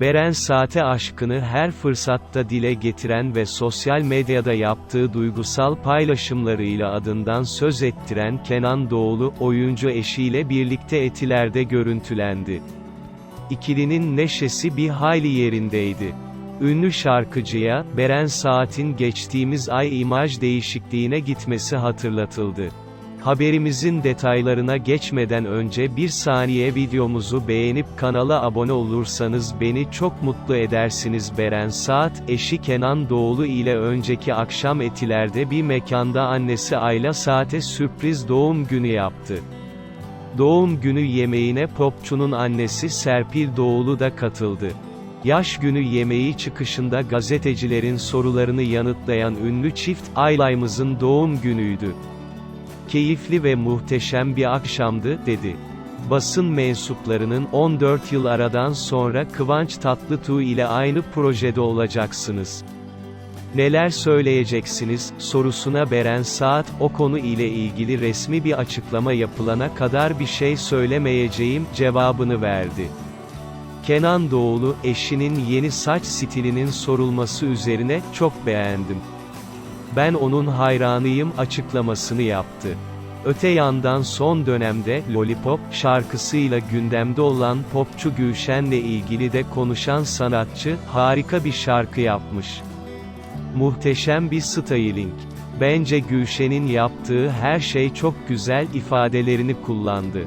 Beren Saat'e aşkını her fırsatta dile getiren ve sosyal medyada yaptığı duygusal paylaşımlarıyla adından söz ettiren Kenan Doğulu, oyuncu eşiyle birlikte Etiler'de görüntülendi. İkilinin neşesi bir hayli yerindeydi. Ünlü şarkıcıya, Beren Saat'in geçtiğimiz ay imaj değişikliğine gitmesi hatırlatıldı. Haberimizin detaylarına geçmeden önce bir saniye videomuzu beğenip kanala abone olursanız beni çok mutlu edersiniz Beren Saat, eşi Kenan Doğulu ile önceki akşam Etiler'de bir mekanda annesi Ayla Saat'e sürpriz doğum günü yaptı. Doğum günü yemeğine popçunun annesi Serpil Doğulu da katıldı. Yaş günü yemeği çıkışında gazetecilerin sorularını yanıtlayan ünlü çift, Aylay'ımızın doğum günüydü. Keyifli ve muhteşem bir akşamdı, dedi. Basın mensuplarının 14 yıl aradan sonra Kıvanç Tatlıtuğ ile aynı projede olacaksınız. Neler söyleyeceksiniz, sorusuna Beren Saat, o konu ile ilgili resmi bir açıklama yapılana kadar bir şey söylemeyeceğim, cevabını verdi. Kenan Doğulu, eşinin yeni saç stilinin sorulması üzerine, çok beğendim. Ben onun hayranıyım açıklamasını yaptı. Öte yandan son dönemde Lollipop şarkısıyla gündemde olan popçu Gülşen'le ilgili de konuşan sanatçı harika bir şarkı yapmış. Muhteşem bir styling. Bence Gülşen'in yaptığı her şey çok güzel ifadelerini kullandı.